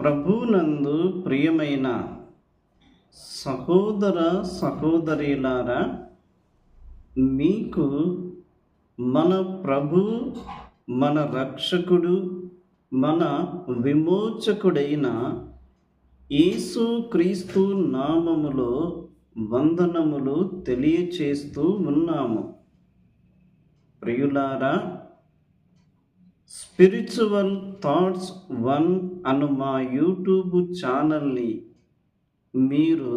ప్రభునందు ప్రియమైన సహోదర సహోదరిలారా మీకు మన ప్రభు మన రక్షకుడు మన విమోచకుడైన యేసు క్రీస్తు నామములో వందనములు తెలియచేస్తూ ఉన్నాము. ప్రియులారా స్పిరిచువల్ థాట్స్ వన్ అను మా యూట్యూబ్ ఛానల్ని మీరు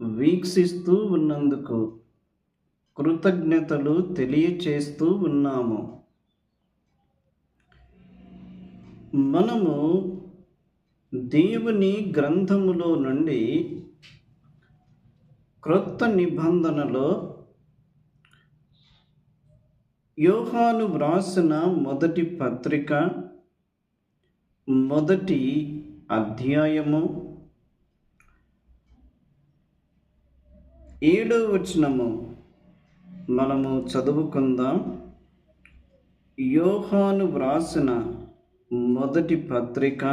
వీక్షిస్తూ ఉన్నందుకు కృతజ్ఞతలు తెలియచేస్తూ ఉన్నాము. మనము దేవుని గ్రంథములో నుండి క్రొత్త నిబంధనలో యోహాను వ్రాసిన మొదటి పత్రిక మొదటి అధ్యాయము ఏడో వచనము. మనము చదువుకుందాం. యోహాను వ్రాసిన మొదటి పత్రిక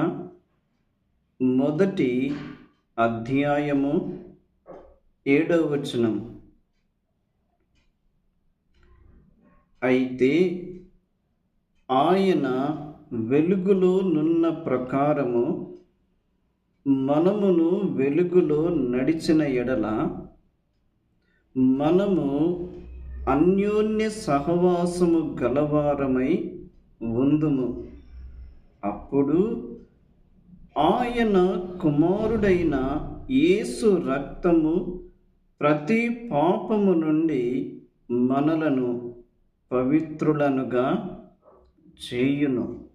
మొదటి అధ్యాయము ఏడో వచనం. అయితే ఆయన వెలుగులో నున్న ప్రకారము మనమును వెలుగులో నడిచిన ఎడల మనము అన్యోన్య సహవాసము గలవారమై ఉందుము. అప్పుడు ఆయన కుమారుడైన యేసు రక్తము ప్రతి పాపము నుండి మనలను పవిత్రులనుగా చేయును.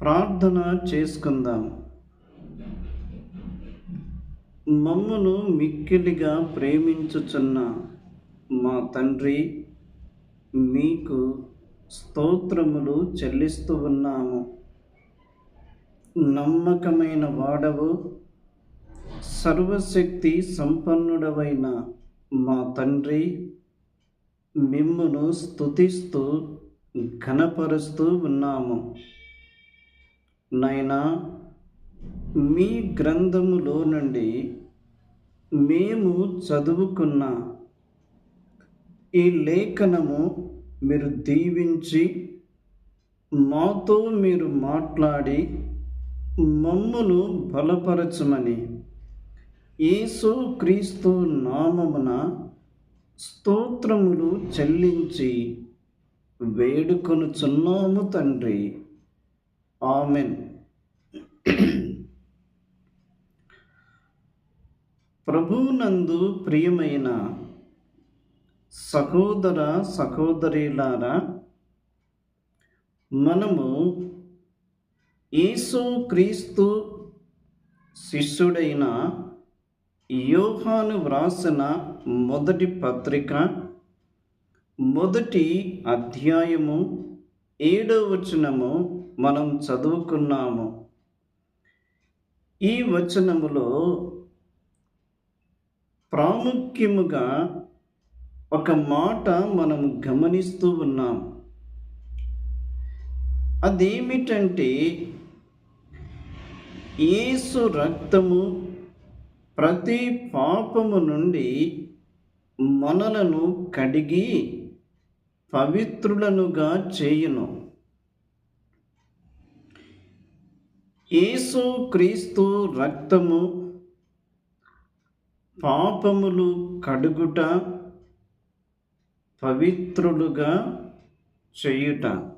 ప్రార్థన చేసుకుందాం. మమ్మను మిక్కిలిగా ప్రేమించుచున్న మా తండ్రి మీకు స్తోత్రములు చెల్లిస్తూ ఉన్నాము. నమ్మకమైన వాడవు సర్వశక్తి సంపన్నుడవైన మా తండ్రి మిమ్మును స్థుతిస్తూ ఘనపరుస్తూ ఉన్నాము. నైనా మీ గ్రంథములో నుండి మేము చదువుకున్న ఈ లేఖనము మీరు దీవించి మాతో మీరు మాట్లాడి మమ్మును బలపరచమని. యేసు క్రీస్తు నామమున స్తోత్రములు చెల్లించి వేడుకొనుచున్నాము తండ్రి. ఆమెన్. ప్రభునందు ప్రియమైన సహోదర సహోదరిలారా మనము యేసు క్రీస్తు శిష్యుడైన యోహాను వ్రాసిన మొదటి పత్రిక మొదటి అధ్యాయము ఏడో వచనము మనం చదువుకున్నాము. ఈ వచనములో ప్రాముఖ్యముగా ఒక మాట మనం గమనిస్తూ ఉన్నాం. అదేమిటంటే ఏసు రక్తము ప్రతి పాపము నుండి మనలను కడిగి పవిత్రులనుగా చేయును. యేసు క్రీస్తు రక్తము పాపములు కడుగుట పవిత్రులుగా చేయుట.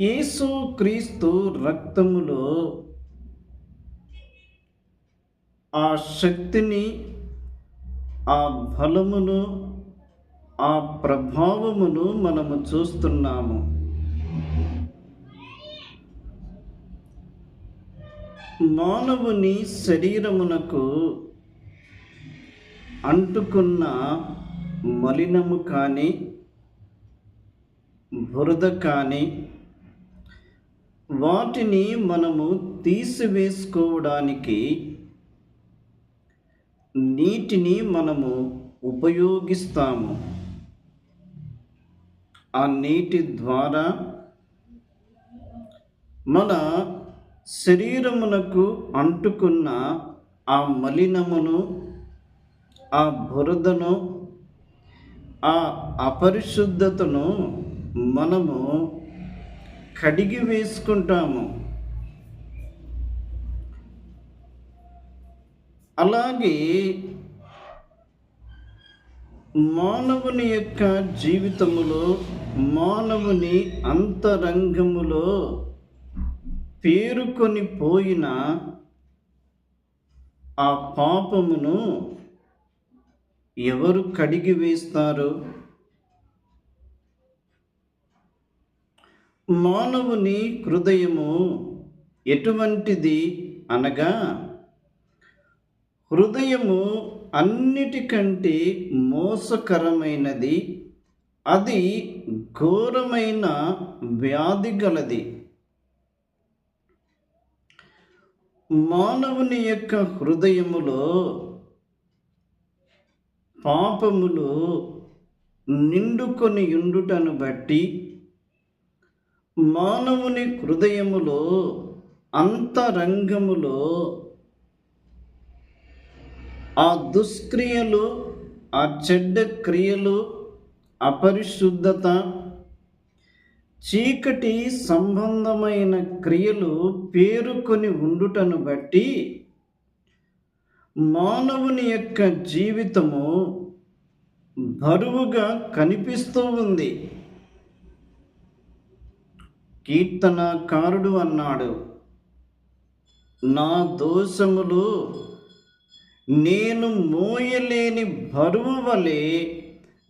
యేసు క్రీస్తు రక్తములో ఆ శక్తిని ఆ బలమును ఆ ప్రభావమును మనము చూస్తున్నాము. మానవుని శరీరమునకు అంటుకున్న మలినము కానీ బురద కానీ వాటిని మనము తీసివేసుకోవడానికి నీటిని మనము ఉపయోగిస్తాము. ఆ నీటి ద్వారా మన శరీరమునకు అంటుకున్న ఆ మలినమును ఆ బురదను ఆ అపరిశుద్ధతను మనము కడిగి వేసుకుంటాము. అలాగే మానవుని యొక్క జీవితములో మానవుని అంతరంగములో పేరుకొని పోయిన ఆ పాపమును ఎవరు కడిగి వేస్తారు? మానవుని హృదయము ఎటువంటిది అనగా హృదయము అన్నిటికంటే మోసకరమైనది. అది ఘోరమైన వ్యాధి గలది. మానవుని యొక్క హృదయములో పాపములు నిండుకొని ఉండుటను బట్టి మానవుని హృదయములో అంతరంగములో ఆ దుష్క్రియలు ఆ చెడ్డ క్రియలు అపరిశుద్ధత చీకటి సంబంధమైన క్రియలు పేరుకొని ఉండుటను బట్టి మానవుని యొక్క జీవితము బరువుగా కనిపిస్తూ ఉంది. కీర్తనకారుడు అన్నాడు నా దోషములు నేను మోయలేని బరువు వలె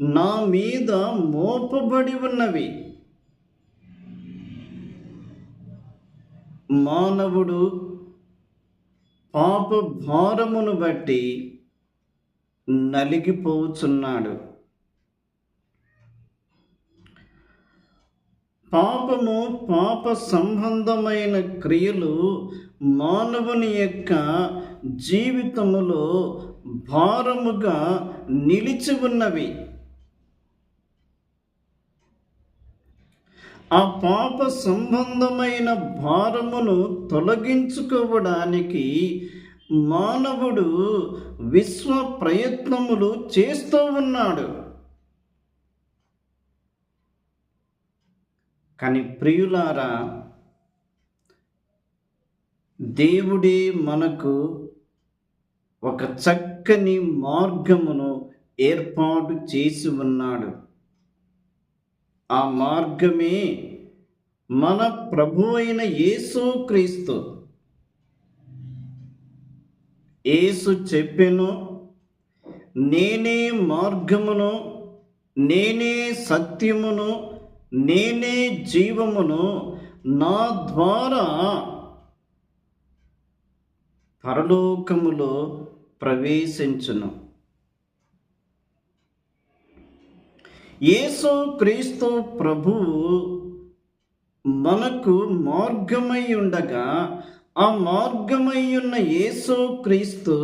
నా మీద మోపబడి ఉన్నవి. మానవుడు పాప భారమును బట్టి నలిగిపోచున్నాడు. పాపము పాప సంబంధమైన క్రియలు మానవుని యొక్క జీవితములో భారముగా నిలిచి ఉన్నవి. ఆ పాప సంబంధమైన భారమును తొలగించుకోవడానికి మానవుడు విశ్వ ప్రయత్నములు చేస్తూ ఉన్నాడు. కానీ ప్రియులారా దేవుడే మనకు ఒక చక్కని మార్గమును ఏర్పాటు చేసి ఉన్నాడు. ఆ మార్గమే మన ప్రభు అయిన యేసు క్రీస్తు. యేసు చెప్పెను నేనే మార్గమును నేనే సత్యమును నేనే జీవమును నా ద్వారా పరలోకములో ప్రవేశించును. యేసు క్రీస్తు ప్రభువు మనకు మార్గమై ఉండగా ఆ మార్గమై ఉన్న యేసు క్రీస్తు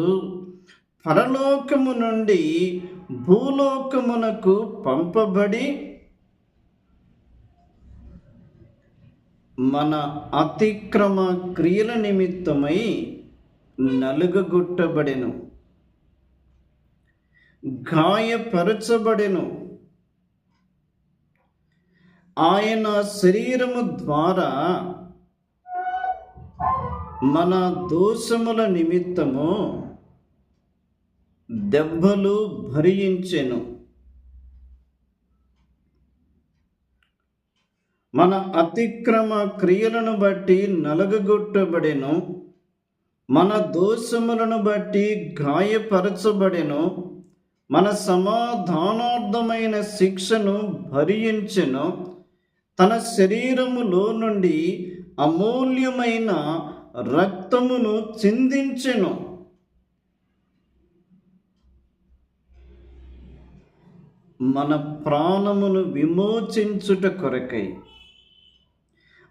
పరలోకము నుండి భూలోకమునకు పంపబడి మన అతిక్రమ క్రియల నిమిత్తమై నలుగగొట్టబడెను. గాయపరచబడెను. ఆయన శరీరము ద్వారా మన దోషముల నిమిత్తము దెబ్బలు భరించెను. మన అతిక్రమ క్రియలను బట్టి నలగగొట్టబడెను. మన దోషములను బట్టి గాయపరచబడెను. మన సమాధానార్థమైన శిక్షను భరించెను. తన శరీరములో నుండి అమూల్యమైన రక్తమును చిందించెను. మన ప్రాణమును విమోచించుట కొరకై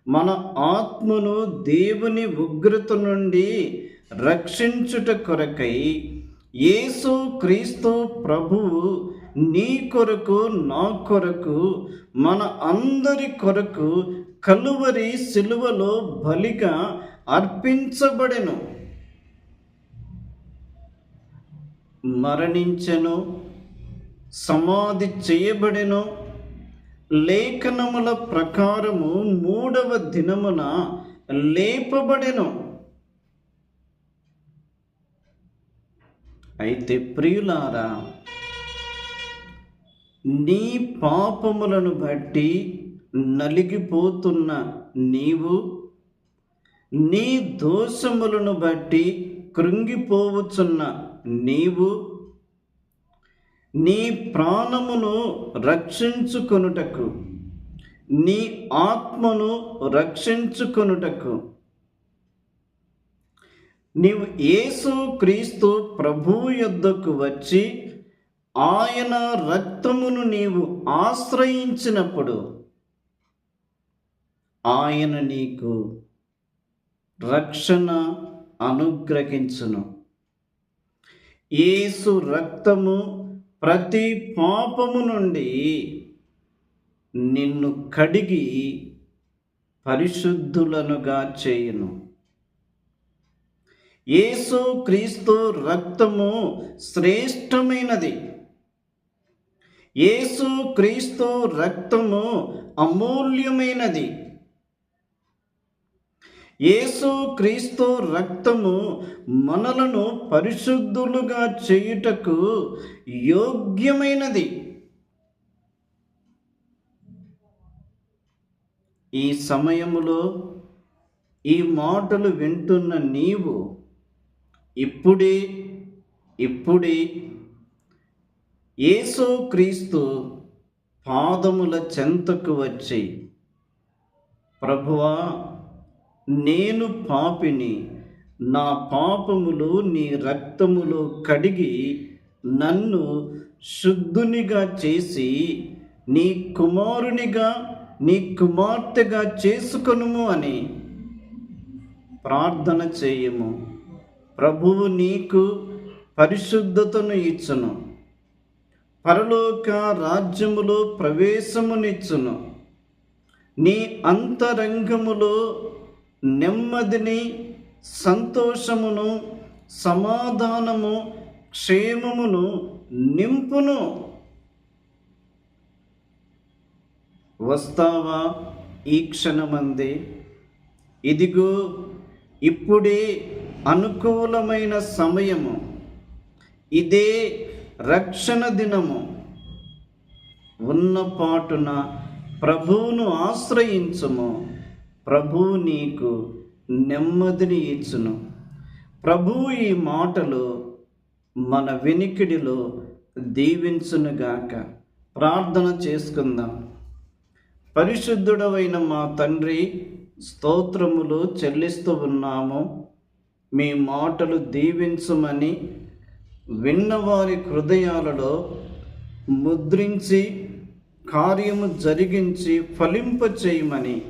మన ఆత్మను దేవుని ఉగ్రత నుండి రక్షించుట కొరకై యేసు క్రీస్తు ప్రభువు నీ కొరకు నా కొరకు మన అందరి కొరకు కలువరి సిలువలో బలిగా అర్పించబడెను. మరణించెను సమాధి చేయబడెను. లేఖనముల ప్రకారము మూడవ దినమున లేపబడెను. అయితే ప్రియులారా నీ పాపములను బట్టి నలిగిపోతున్న నీవు నీ దోషములను బట్టి కృంగిపోవచ్చున్న నీవు నీ ప్రాణమును రక్షించుకొనుటకు నీ ఆత్మను రక్షించుకొనుటకు. నీవు యేసు క్రీస్తు ప్రభువు యొద్దకు వచ్చి ఆయన రక్తమును నీవు ఆశ్రయించినప్పుడు ఆయన నీకు రక్షణ అనుగ్రహించును. యేసు రక్తము ప్రతి పాపము నుండి నిన్ను కడిగి పరిశుద్ధులనుగా చేయును. యేసు క్రీస్తు రక్తము శ్రేష్టమైనది. యేసు క్రీస్తు రక్తము అమూల్యమైనది. యేసు క్రీస్తు రక్తము మనలను పరిశుద్ధులుగా చేయుటకు యోగ్యమైనది. ఈ సమయములో ఈ మాటలు వింటున్న నీవు ఇప్పుడే ఇప్పుడే యేసు క్రీస్తు పాదముల చెంతకు వచ్చి ప్రభువా నేను పాపిని నా పాపములు నీ రక్తములో కడిగి నన్ను శుద్ధునిగా చేసి నీ కుమారునిగా నీ కుమార్తెగా చేసుకొనుము అని ప్రార్థన చేయము. ప్రభువు నీకు పరిశుద్ధతను ఇచ్చును. పరలోక రాజ్యములో ప్రవేశమునిచ్చును. నీ అంతరంగములో నెమ్మదిని సంతోషమును సమాధానము క్షేమమును నింపును. వస్తావా ఈ క్షణమంది? ఇదిగో ఇప్పుడే అనుకూలమైన సమయము. ఇదే రక్షణ దినము. ఉన్న పాటున ప్రభువును ఆశ్రయించుము. ప్రభువు నీకు నెమ్మదిని ఇచ్చును. ప్రభువు ఈ మాటలు మన వినికిడిలో దీవించునుగాక. ప్రార్థన చేసుకుందాం. పరిశుద్ధుడవైన మా తండ్రి స్తోత్రములు చెల్లిస్తూ ఉన్నాము. మీ మాటలు దీవించమని విన్నవారి హృదయాలలో ముద్రించి కార్యము జరిగించి ఫలింప చేయమని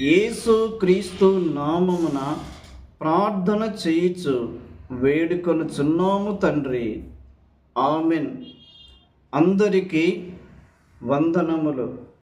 యేసు క్రీస్తు నామమున ప్రార్థన చేయిచు వేడుకొనుచున్నాము తండ్రి. ఆమెన్. అందరికీ వందనములు.